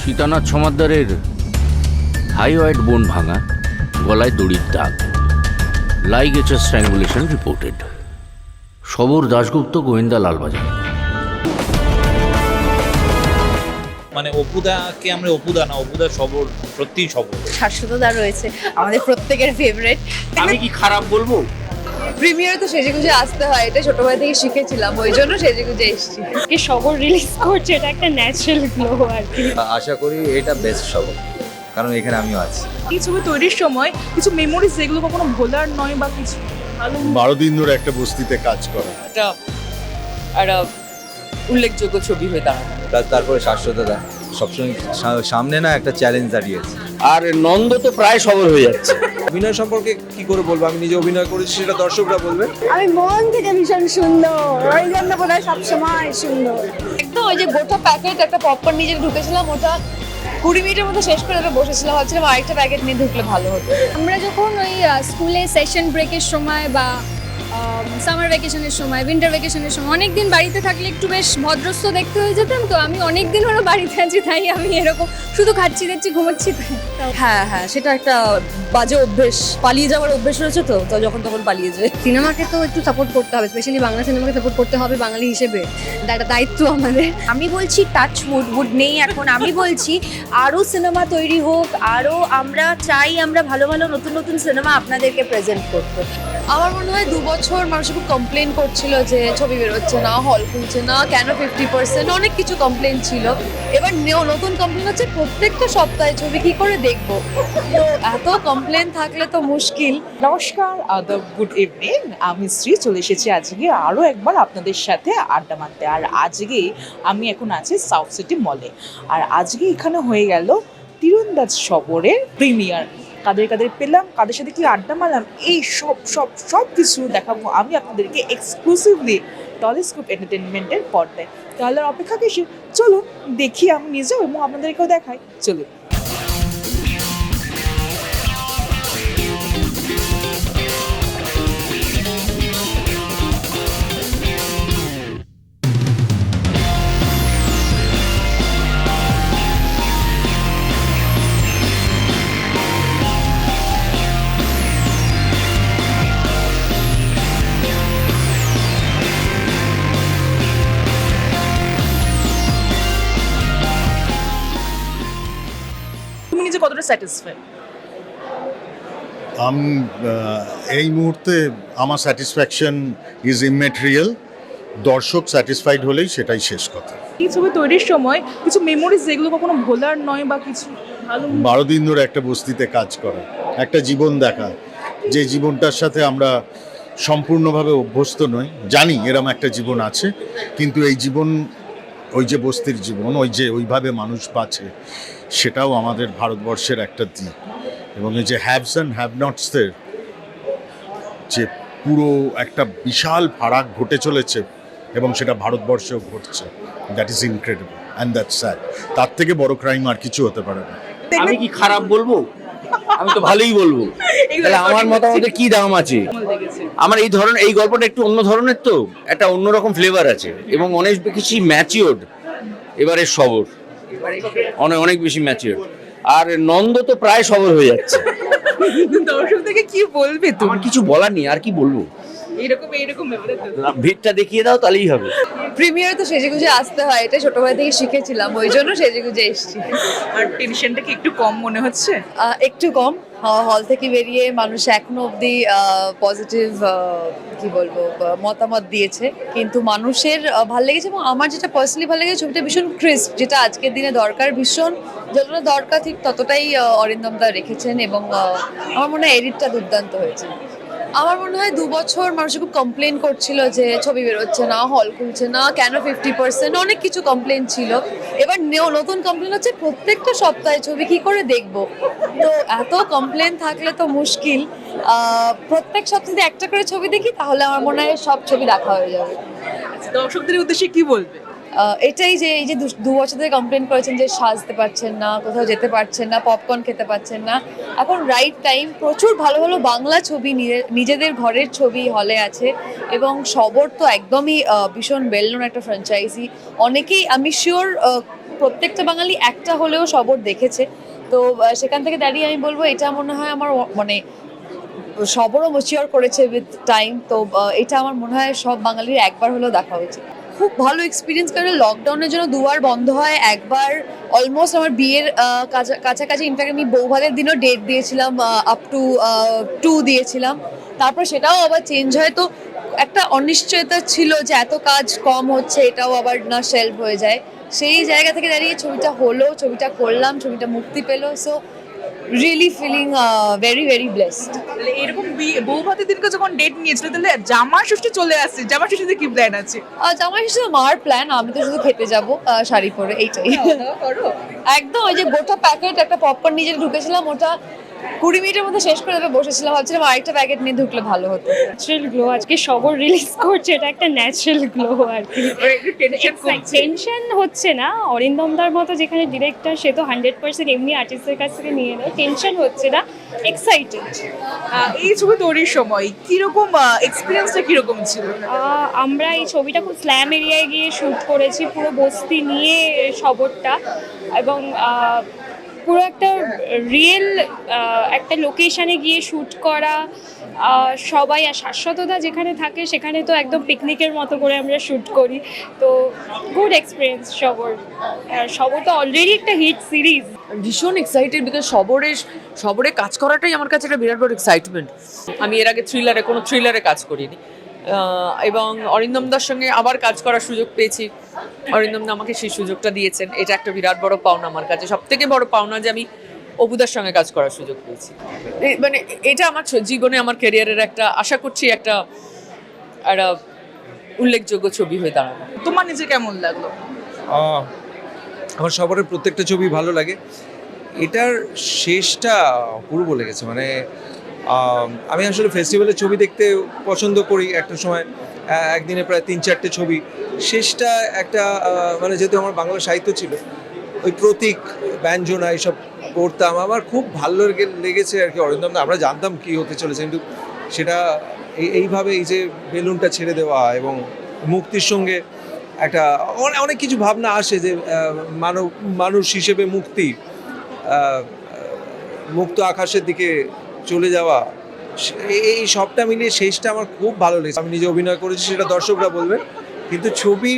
Sitanath সমাদ্দারের thyroid বোন ভাঙা গলায় দড়ির দাগ। Ligature strangulation reported. Sabar Dasgupta গোয়েন্দা লালবাজার। মানে অপুদাকে আমরা অপুদা না অপুদা সবর সত্যিই সবর। শাশ্বতদা রয়েছে আমাদের প্রত্যেকের ফেভারিট আমি কি খারাপ বলব? প্রিমিয়ার তো সেজে গুজে আসতে হয় এটা ছোটবেলা থেকে শিখেছিলাম ওই জন্য সেজে গুজে এসেছি। কে সবর রিলিজ করছে এটা একটা ন্যাচারাল গ্লো আর কি। আশা করি এটা বেস্ট সবর কারণ এখানে আমিও আছি। এই ছবি তৈরির সময় কিছু মেমোরিজ যেগুলো কখনো ভোলার নয় বা কিছু ভালো বারো দিন ধরে একটা বস্তিতে কাজ করা। একটা একটা উল্লেখযোগ্য ছবি হয়ে তার- তারপরে শাশ্বততা সবসময় সামনে না একটা চ্যালেঞ্জ দাঁড়িয়েছে। আর নন্দ তো প্রায় সবর হয়ে যাচ্ছে। অভিনয় সম্পর্কে কি করে বলব? আমি নিজে অভিনয় করেছি সেটা দর্শকরা বলবে। আমি মন থেকে ভীষণ সুন্দর। ওই জন্য বোধ হয় সবসময় সুন্দর। একদম ওই যে গোটা প্যাকেট একটা পপকর্ন নিজে ঢুকেছিলাম ওটা কুড়ি মিনিটের মধ্যে শেষ করে দেবে বসেছিলাম। ভাবছিলাম আরেকটা প্যাকেট নিয়ে ঢুকলে ভালো হতো। আমরা যখন ওই স্কুলে সেশন ব্রেকের সময় বা সামার ভ্যাকেশনের সময় উইন্টার ভ্যাকেশনের সময় অনেক দিন বাড়িতে থাকলে একটু বেশ ভদ্রস্থ দেখতে হয়ে যেতাম তো আমি অনেক দিন হলো বাড়িতে আছি তাই আমি এরকম শুধু খাচ্ছি দেখছি ঘুমাচ্ছি তাই। হ্যাঁ হ্যাঁ সেটা একটা বাজে অভ্যেস পালিয়ে যাওয়ার অভ্যেস রয়েছে তো তো যখন তখন পালিয়ে যায়। সিনেমাকে তো একটু সাপোর্ট করতে হবে স্পেশালি বাংলা সিনেমাকে সাপোর্ট করতে হবে বাঙালি হিসেবে একটা দায়িত্ব আমাদের। আমি বলছি টাচ উড উড নেই এখন আমি বলছি আরও সিনেমা তৈরি হোক আরও আমরা চাই আমরা ভালো ভালো নতুন নতুন সিনেমা আপনাদেরকে প্রেজেন্ট করতে। আমার মনে হয় দু বছর মানুষ খুব কমপ্লেন করছিল যে ছবি বেরোচ্ছে না হল খুলছে না, কেন ফিফটি পার্সেন্ট অনেক কিছু কমপ্লেন ছিল। এবার নেও নতুন কমপ্লেন হচ্ছে প্রত্যেকটা সপ্তাহে ছবি কি করে দেখব? তো এত কমপ্লেন থাকলে তো মুশকিল। নমস্কার, আদব গুড ইভিনিং আমি শ্রী, চলে এসেছি আজকে আরও একবার আপনাদের সাথে আড্ডা মারতে। আর আজকে আমি এখন আছি সাউথ সিটি মলে আর আজকে এখানে হয়ে গেল তীরন্দাজ সবরের প্রিমিয়ার কাদের কাদের পেলাম, কাদের সাথে কি আড্ডা মারলাম, এই সব সব সব কিছু দেখাবো আমি আপনাদেরকে এক্সক্লুসিভলি টলিস্কোপ এন্টারটেনমেন্টের পর্দায়। তাহলে অপেক্ষা কিসে চলুন দেখি আমি নিজেও এবং আপনাদেরকেও দেখাই। চলুন। কতটা স্যাটিসফাই আমি এই মুহূর্তে আমার স্যাটিসফ্যাকশন ইজ ইমেটেরিয়াল দর্শক স্যাটিসফাইড হলেই সেটাই শেষ কথা। এই ছবি তৈরির সময় কিছু মেমোরিজ যেগুলো কখনো ভোলার নয় বা কিছু বারো দিন ধরে একটা বস্তিতে কাজ করা একটা জীবন দেখা। যে জীবনটার সাথে আমরা সম্পূর্ণভাবে অভ্যস্ত নই জানি এরম একটা জীবন আছে কিন্তু এই জীবন ওই যে বস্তির জীবন, ওই যে ওইভাবে মানুষ বাঁচে, সেটাও আমাদের ভারতবর্ষের একটা দিক। এবং এই যে হ্যাভস অ্যান্ড হ্যাভ নটসদের যে পুরো একটা বিশাল ফারাক ঘটে চলেছে এবং সেটা ভারতবর্ষেও ঘটছে that is incredible and that sad তার থেকে বড় ক্রাইম আর কিছু হতে পারে না। আমি কি খারাপ বলব? আমি তো ভালোই বলব। তাহলে আমার মতামতে কি দাম আছে? আমার এই ধরনের এই গল্পটা একটু অন্য ধরনের তো একটা অন্যরকম ফ্লেভার আছে। এবং অনেক বেশি ম্যাচিওর্ড এবারে সবর অনেক অনেক বেশি ম্যাচিওর্ড আর নন্দ তো প্রায় সবর হয়ে যাচ্ছে। দর্শক থেকে কি বলবে তোমার কিছু বলার নেই আর কি বলব? এরকম এরকম ব্যাপারে ভিড়টা দেখিয়ে দাও তাহলেই হবে। প্রিমিয়ার তো সেজে গুজে আসতে হয় এটা ছোটবেলা থেকে শিখেছিলাম ওই জন্য সেজে গুজে এসেছি। আর টেনশনটা কি একটু কম মনে হচ্ছে? একটু কম। হল থেকে বেরিয়ে মানুষ এখনও অবধি পজিটিভ কি বলব মতামত দিয়েছে। কিন্তু মানুষের ভালো লেগেছে এবং আমার যেটা পার্সোনালি ভালো লেগেছে ছবিটা ভীষণ ক্রিস্প যেটা আজকের দিনে দরকার ভীষণ। যতটা দরকার ঠিক ততটাই আহ, অরিন্দম দা রেখেছেন এবং আমার মনে হয় এডিটটা দুর্দান্ত হয়েছে। আমার মনে হয় দু বছর মানুষ খুব কমপ্লেন করছিল যে ছবি বেরোচ্ছে না হল খুলছে না, কেন ফিফটি পার্সেন্ট অনেক কিছু কমপ্লেন ছিল। এবার নতুন কমপ্লেন হচ্ছে প্রত্যেকটা সপ্তাহে ছবি কি করে দেখব? তো এত কমপ্লেন থাকলে তো মুশকিল। প্রত্যেক সপ্তাহে একটা করে ছবি দেখি, তাহলে আমার মনে হয় সব ছবি দেখা হয়ে যাবে। দর্শকদের উদ্দেশ্যে কি বলবে? এটাই যে এই যে দু- বছর ধরে কমপ্লেন করেছেন যে সাজতে পারছেন না, কোথাও যেতে পারছেন না পপকর্ন খেতে পারছেন না। এখন রাইট টাইম প্রচুর ভালো ভালো বাংলা ছবি নিজে- নিজেদের ঘরের ছবি হলে আছে এবং সবর তো একদমই ভীষণ বেল নোন একটা ফ্র্যাঞ্চাইজি অনেকেই আমি শিওর প্রত্যেকটা বাঙালি একটা হলেও সবর দেখেছে। তো সেখান থেকে দাঁড়িয়ে আমি বলব এটা মনে হয় আমার মানে সবরও মচিওর করেছে উইথ টাইম তো এটা আমার মনে হয় সব বাঙালির একবার হলেও দেখা উচিত। খুব ভালো এক্সপিরিয়েন্স কারণ লকডাউনের জন্য দুবার বন্ধ হয়, একবার অলমোস্ট আমার বিয়ের কাছা- কাছাকাছি ইনফ্যাক্ট আমি বৌভাতের দিনও ডেট দিয়েছিলাম আপ টু টু দিয়েছিলাম। তারপর সেটাও আবার চেঞ্জ হয়, তো একটা অনিশ্চয়তা ছিল যে এত কাজ কম হচ্ছে, এটাও আবার না সেলফ হয়ে যায়। সেই জায়গা থেকে দাঁড়িয়ে ছবিটা হলো, ছবিটা করলাম, ছবিটা মুক্তি পেল। So really feeling very very blessed তাহলে এরকম বৌভাতের দিনকে যখন ডেট নিয়েছিল তাহলে জামা ষষ্ঠী চলে আসছে। জামা ষষ্ঠীতে কি প্ল্যান আছে? জামা ষষ্ঠী মার প্ল্যান আমি তো শুধু খেতে যাব শাড়ি পরে এইটাই। একদম ওই যে গোটা প্যাকেট একটা পপকর্ন নিজে ঢুকেছিলাম ওটা কুড়ি মিনিটের মধ্যে শেষ করে দেবে বসেছিলাম ভাবছিলাম আরেকটা প্যাকেট নিয়ে ঢুকলে ভালো হতো। ন্যাচারাল গ্লো আজকে সবর রিলিজ করছে এটা একটা ন্যাচারাল গ্লো আর কি। টেনশন হচ্ছে না অরিন্দমদার মতো যেখানে ডিরেক্টর সে তো হান্ড্রেড পার্সেন্ট এমনি আর্টিস্টের কাছ থেকে নিয়ে নেয় টেনশন হচ্ছে না এক্সাইটেড এই ছবি তৈরির সময় কীরকম এক্সপিরিয়েন্সটা কীরকম ছিল? আমরা এই ছবিটা খুব স্ল্যাম এরিয়ায় গিয়ে শ্যুট করেছি পুরো বস্তি নিয়ে সবরটা এবং পুরো একটা রিয়েল একটা লোকেশনে গিয়ে শ্যুট করা সবাই আর শাশ্বততা যেখানে থাকে সেখানে তো একদম পিকনিকের মতো করে আমরা শ্যুট করি। তো গুড এক্সপিরিয়েন্স সবর। সবর তো অলরেডি একটা হিট সিরিজ ভীষণ এক্সাইটেড বিকজ সবরে সবরে কাজ করাটাই আমার কাছে একটা বিরাট বড় এক্সাইটমেন্ট আমি এর আগে থ্রিলারে কোনো থ্রিলারে কাজ করিনি। এবং অরিন্দম দার সঙ্গে আবার কাজ করার সুযোগ পেয়েছি। অরিন্দম দা আমাকে সেই সুযোগটা দিয়েছেন। এটা একটা বিরাট বড় পাওনা আমার কাছে। সব থেকে বড় পাওনা যে আমি অবুদার সঙ্গে কাজ করার সুযোগ পেয়েছি। মানে এটা আমার জীবনে আমার ক্যারিয়ারের একটা আশা করছি একটা একটা উল্লেখযোগ্য ছবি হয়ে দাঁড়াবে। তোমার নিজে কেমন লাগল? আমার সবার প্রত্যেকটা ছবি ভালো লাগে। এটার শেষটা অপূর্ব লেগেছে। মানে আমি আসলে ফেস্টিভ্যালের ছবি দেখতে পছন্দ করি একটা সময় একদিনে প্রায় তিন চারটে ছবি শেষটা একটা মানে যেহেতু আমার বাংলা সাহিত্য ছিল, ওই প্রতীক, ব্যঞ্জনা এইসব পড়তাম আমার খুব ভালো লেগেছে আর কি, অরিন্দম। আমরা জানতাম কি হতে চলেছে, কিন্তু সেটা এই- এইভাবে এই যে বেলুনটা ছেড়ে দেওয়া এবং মুক্তির সঙ্গে একটা অনে- অনেক কিছু ভাবনা আসে যে মানব, মানুষ হিসেবে মুক্তি মুক্ত আকাশের দিকে চলে যাওয়া এই- সবটা মিলিয়ে শেষটা আমার খুব ভালো লেগেছে। আমি নিজে অভিনয় করেছি, সেটা দর্শকরা বলবেন। কিন্তু ছবি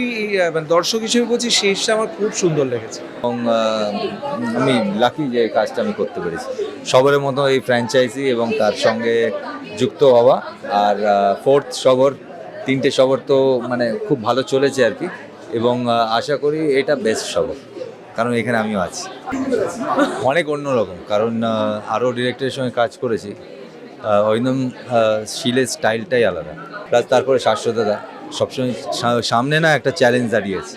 মানে দর্শক হিসেবে বলছি, শেষটা আমার খুব সুন্দর লেগেছে। এবং আমি লাকি যে কাজটা আমি করতে পেরেছি। সবরের মতো এই ফ্র্যাঞ্চাইজি এবং তার সঙ্গে যুক্ত হওয়া। আর ফোর্থ সবর তিনটে সবর তো মানে খুব ভালো চলেছে আর কি। এবং আশা করি এটা বেস্ট সবর কারণ এখানে আমিও আছি। অনেক অন্যরকম, কারণ আরও ডিরেক্টরের সঙ্গে কাজ করেছি। অরিন্দম শিলের স্টাইলটাই আলাদা। প্লাস তারপরে শাশ্বততা সবসময় সামনে না একটা চ্যালেঞ্জ দাঁড়িয়েছে।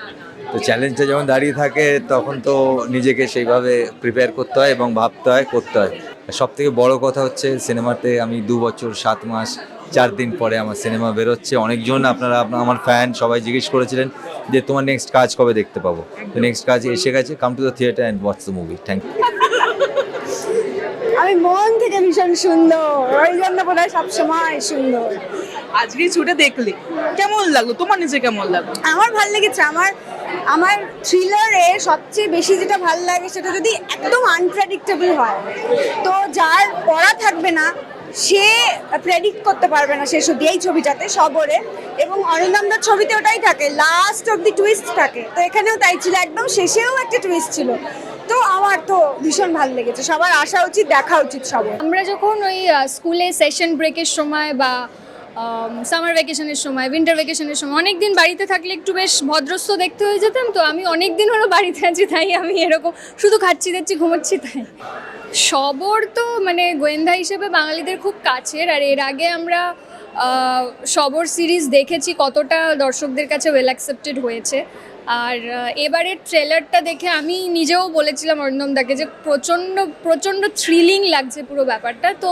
তো চ্যালেঞ্জটা যখন দাঁড়িয়ে থাকে, তখন তো নিজেকে সেইভাবে প্রিপেয়ার করতে হয় এবং ভাবতে হয়, করতে হয়। সব থেকে বড় কথা হচ্ছে সিনেমাতে আমি দু বছর, সাত মাস চার দিন পরে আমার সিনেমা বেরোচ্ছে। অনেকজন আপনারা আপনার আমার ফ্যান সবাই জিজ্ঞেস করেছিলেন যে তোমার নেক্সট কাজ কবে দেখতে পাবো? তো নেক্সট কাজ এসে গেছে come to the theatre and watch the movie thank you আমি মন থেকে ভীষণ সুন্দর ওই জন্য বোধ হয় সবসময় সুন্দর। আজকে ছবিটা দেখলে কেমন লাগল? তোমার নিজে কেমন লাগল? আমার ভালো লেগেছে আমার আমার থ্রিলারে সবচেয়ে বেশি যেটা ভালো লাগে সেটা যদি একদম আনপ্রেডিক্টেবল হয় তো যার পড়া থাকবে না সে প্রেডিক্ট করতে পারবে না শেষ অব্দি এই ছবিটাতে সবরে। এবং অরিন্দমদার ছবিতে ওটাই থাকে লাস্ট অব অব্দি টুইস্ট থাকে। তো এখানেও তাই ছিল, একদম শেষেও একটা টুইস্ট ছিল। তো আমার তো ভীষণ ভালো লেগেছে, সবার আসা উচিত, দেখা উচিত সবার। আমরা যখন ওই স্কুলে সেশন ব্রেকের সময় বা সামার ভ্যাকেশনের সময় উইন্টার ভ্যাকেশনের সময় অনেক দিন বাড়িতে থাকলে একটু বেশ ভদ্রস্থ দেখতে হয়ে যেতাম, তো আমি অনেক দিন হলো বাড়িতে আছি, তাই আমি এরকম শুধু খাচ্ছি, দিচ্ছি, ঘুমোচ্ছি, তাই। সবর তো মানে গোয়েন্দা হিসেবে বাঙালিদের খুব কাছের, আর এর আগে আমরা সবর সিরিজ দেখেছি কতটা দর্শকদের কাছে ওয়েল অ্যাকসেপ্টেড হয়েছে। আর এবারের ট্রেলারটা দেখে আমি নিজেও বলেছিলাম অরিন্দমদাকে যে প্রচণ্ড প্রচণ্ড থ্রিলিং লাগছে পুরো ব্যাপারটা। তো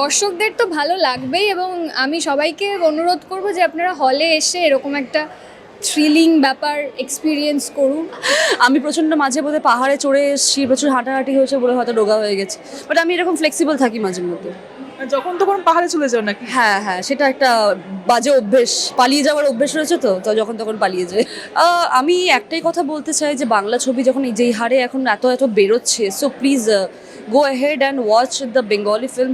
দর্শকদের তো ভালো লাগবেই এবং আমি সবাইকে অনুরোধ করব যে আপনারা হলে এসে এরকম একটা থ্রিলিং ব্যাপার এক্সপিরিয়েন্স করুন। আমি প্রচণ্ড মাঝে মধ্যে পাহাড়ে চড়ে এসেছি প্রচুর হাঁটাহাঁটি হয়েছে বলে হয়তো রোগা হয়ে গেছে। বাট আমি এরকম ফ্লেক্সিবল থাকি মাঝে মধ্যে। যখন তখন পাহাড়ে চলে যাও নাকি? হ্যাঁ হ্যাঁ সেটা একটা বাজে অভ্যেস। পালিয়ে যাওয়ার অভ্যেস রয়েছে তো তো যখন তখন পালিয়ে যায় আমি একটাই কথা বলতে চাই যে বাংলা ছবি যখন এই যেই হারে এখন এত এত বেরোচ্ছে so please go head and watch the Bengali film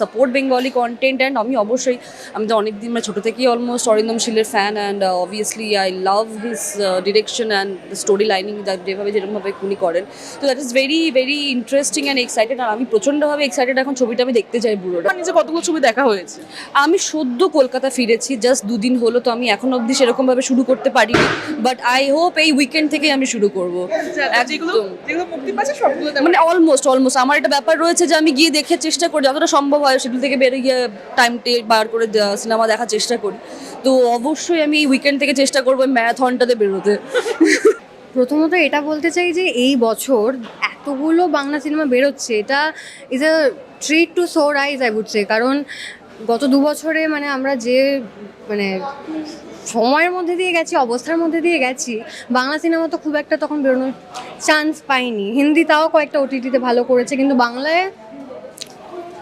support Bengali content and আমি অবশ্যই আমি তো অনেক দিন মানে ছোটো থেকেই almost Arindam শীলের fan and obviously I love his direction and story lining যেভাবে যেরকমভাবে উনি করেন। তো that is very very interesting and excited আর আমি প্রচণ্ডভাবে এক্সাইটেড এখন ছবিটা আমি দেখতে চাই আমার নিজে কতগুলো ছবি দেখা হয়েছে? আমি সদ্য কলকাতা ফিরেছি জাস্ট দুদিন হলো তো আমি এখন অবধি সেরকম ভাবে শুরু করতে পারিনি বাট আই হোপ এই উইকেন্ড থেকে আমি শুরু করব। সবগুলো দেখা মানে অলমোস্ট অলমোস্ট আমার একটা ব্যাপার রয়েছে যে আমি গিয়ে দেখে চেষ্টা করি, যতটা সম্ভব হয় সেগুলো থেকে বেরিয়ে গিয়ে টাইম বার করে সিনেমা দেখার চেষ্টা করি। তো অবশ্যই আমি উইকেন্ড থেকে চেষ্টা করব ম্যারাথনটাতে বেরোতে। প্রথমত এটা বলতে চাই যে এই বছর এতগুলো বাংলা সিনেমা বেরোচ্ছে, এটা is a treat to sore eyes I say কারণ গত দু বছরে মানে আমরা যে মানে সময়ের মধ্যে দিয়ে গেছি, অবস্থার মধ্যে দিয়ে গেছি। বাংলা সিনেমা তো খুব একটা তখন বেরোনোর চান্স পাইনি। হিন্দি তাও কয়েকটা ওটিটিতে ভালো করেছে, কিন্তু বাংলায়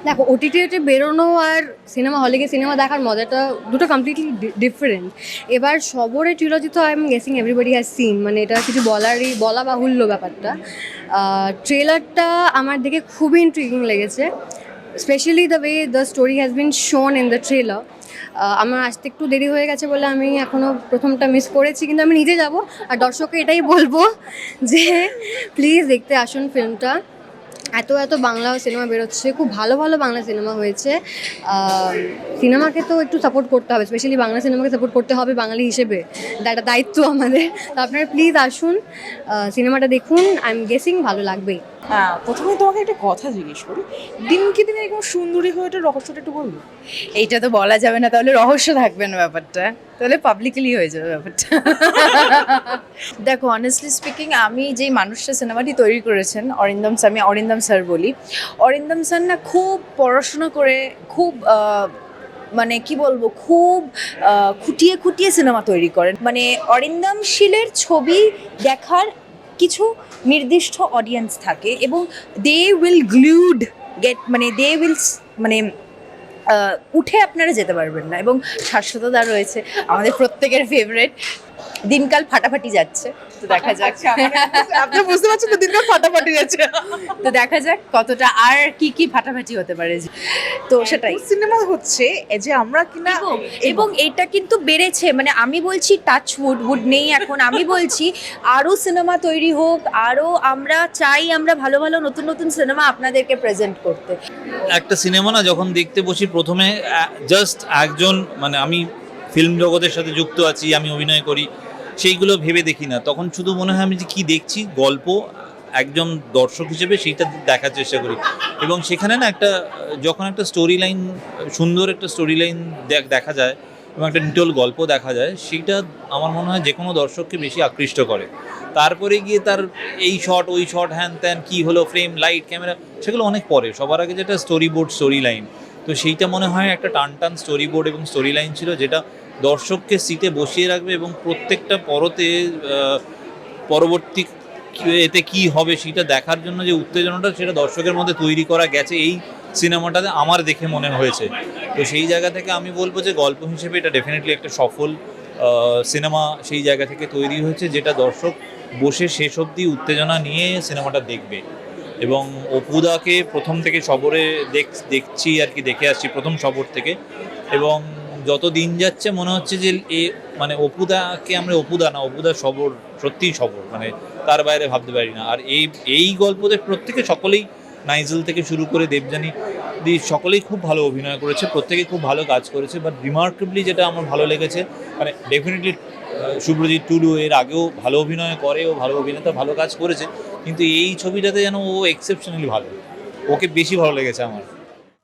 দেখো ওটিটিতে বেরোনো আর সিনেমা হলে গিয়ে সিনেমা দেখার মজাটা দুটো কমপ্লিটলি ডিফারেন্ট এবার সবরে ট্রিলজি তো I am guessing everybody has seen মানে এটা কিছু বলারই, বলা বাহুল্য ব্যাপারটা। ট্রেলারটা আমার দেখে খুবই ইন্ট্রিগিং লেগেছে। Specially the way the story has been shown in the trailer আমার আসতে একটু দেরি হয়ে গেছে বলে আমি এখনও প্রথমটা মিস করেছি, কিন্তু আমি নিজে যাব। আর দর্শককে এটাই বলব যে প্লিজ দেখতে আসুন ফিল্মটা এত এত বাংলা সিনেমা বেরোচ্ছে, খুব ভালো ভালো বাংলা সিনেমা হয়েছে। সিনেমাকে তো একটু সাপোর্ট করতে হবে স্পেশালি বাংলা সিনেমাকে সাপোর্ট করতে হবে বাঙালি হিসেবে। একটা দায়িত্ব আমাদের। তো আপনারা প্লিজ আসুন সিনেমাটা দেখুন। আই এম গেসিং ভালো লাগবেই। হ্যাঁ প্রথমে তোমাকে একটা কথা জিজ্ঞেস করি। দিনকে দিনে এরকম সুন্দরী হয়ে ওঠে রহস্যটা একটু বলব এইটা তো বলা যাবে না, তাহলে রহস্য থাকবে না ব্যাপারটা। তাহলে পাবলিকলি হয়ে যাবে ব্যাপারটা। দেখো অনেস্টলি স্পিকিং আমি যেই মানুষটা সিনেমাটি তৈরি করেছেন, অরিন্দম স্যার, আমি অরিন্দম স্যার বলি, অরিন্দম স্যার না খুব পড়াশোনা করে, খুব মানে কি বলব, খুব খুঁটিয়ে খুঁটিয়ে সিনেমা তৈরি করেন। মানে অরিন্দম শীলের ছবি দেখার কিছু নির্দিষ্ট অডিয়েন্স থাকে এবং দে উইল গ্লুড গেট মানে দে উইল মানে উঠে আপনারা যেতে পারবেন না। এবং শাশ্বতদা রয়েছে আমাদের প্রত্যেকের ফেভারেট দিনকাল ফাটাফাটি যাচ্ছে। তো দেখা যাক। আচ্ছা, মানে আপনি বুঝতে পারছেন তো দিনকাল ফাটাফাটি যাচ্ছে তো দেখা যাক কতটা আর কি কি ফাটাফাটি হতে পারে। তো সেটাই। সিনেমা হচ্ছে যে আমরা কিনা এবং- এবং এটা কিন্তু বেড়েছে। মানে আমি বলছি টাচ উড উড নেই এখন। আমি বলছি আরও সিনেমা তৈরি হোক আরও আমরা চাই আমরা ভালো ভালো নতুন নতুন সিনেমা আপনাদেরকে প্রেজেন্ট করতে। একটা সিনেমা না যখন দেখতে বসি প্রথমে জাস্ট একজন মানে আমি ফিল্ম জগতের সাথে যুক্ত আছি আমি অভিনয় করি। সেইগুলো ভেবে দেখি না। তখন শুধু মনে হয় আমি যে কী দেখছি, গল্প, একজন দর্শক হিসেবে সেইটা দেখার চেষ্টা করি। এবং সেখানে না একটা, যখন একটা স্টোরি লাইন সুন্দর একটা স্টোরি লাইন দেখা যায় এবং একটা নিটল গল্প দেখা যায়, সেইটা আমার মনে হয় যে কোনো দর্শককে বেশি আকৃষ্ট করে। তারপরে গিয়ে তার এই শট ওই শট হ্যান ত্যান, কী হলো ফ্রেম লাইট ক্যামেরা সেগুলো অনেক পরে। সবার আগে যেটা স্টোরি বোর্ড স্টোরি লাইন তো সেইটা মনে হয় একটা টান টান স্টোরি বোর্ড এবং স্টোরি লাইন ছিল যেটা দর্শককে সিটে বসিয়ে রাখবে এবং প্রত্যেকটা পরতে পরবর্তী এতে কি হবে সেটা দেখার জন্য যে উত্তেজনাটা সেটা দর্শকের মধ্যে তৈরি করা গেছে এই সিনেমাটাতে আমার দেখে মনে হয়েছে। তো সেই জায়গা থেকে আমি বলব যে গল্প হিসেবে এটা ডেফিনেটলি একটা সফল সিনেমা সেই জায়গা থেকে তৈরি হয়েছে যেটা দর্শক বসে শেষ অবধি উত্তেজনা নিয়ে সিনেমাটা দেখবে। এবং অপুদাকে প্রথম থেকে সবরে দেখ দেখছি আর কি, দেখে আসছি প্রথম সবর থেকে। এবং যত দিন যাচ্ছে, মনে হচ্ছে যে এ মানে অপুদাকে আমরা অপুদা না অপুদা সবর, সত্যিই সবর মানে তার বাইরে ভাবতে পারি না। আর এই এই গল্পদের প্রত্যেকে সকলেই নাইজেল থেকে শুরু করে দেবযানী দি সকলেই খুব ভালো অভিনয় করেছে, প্রত্যেকে খুব ভালো কাজ করেছে বাট রিমার্কেবলি যেটা আমার ভালো লেগেছে মানে ডেফিনেটলি শুভ্রজিৎ টুলু এর আগেও ভালো অভিনয় করে, ও ভালো অভিনেতা, ভালো কাজ করেছে, কিন্তু এই ছবিটাতে যেন ও এক্সেপশনালি ভালো। ওকে বেশি ভালো লেগেছে আমার।